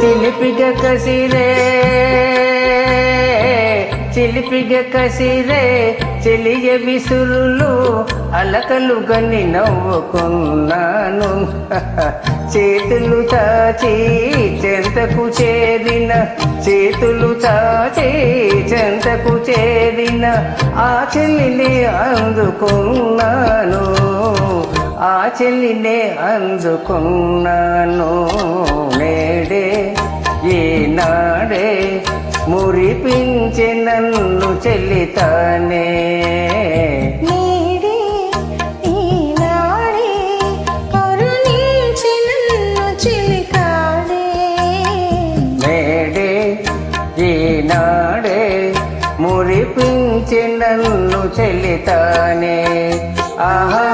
చిలిపిగ కసిరే చిలిపిగ కసిరే చెలియ విసురులు అలకలు గని నవ్వుకున్నాను చేతులు చాచి చెంతకు చేరిన చేతులు చాచి చెంతకు చేరిన ఆ చెల్లిని అందుకున్నాను. ఆ చెల్లినే అందుకున్నాను. నేడే ఈనాడే మురిపించి నన్ను చెల్లితానే. ఈనాడే మురిపించి నన్ను చెల్లితానే. ఆహా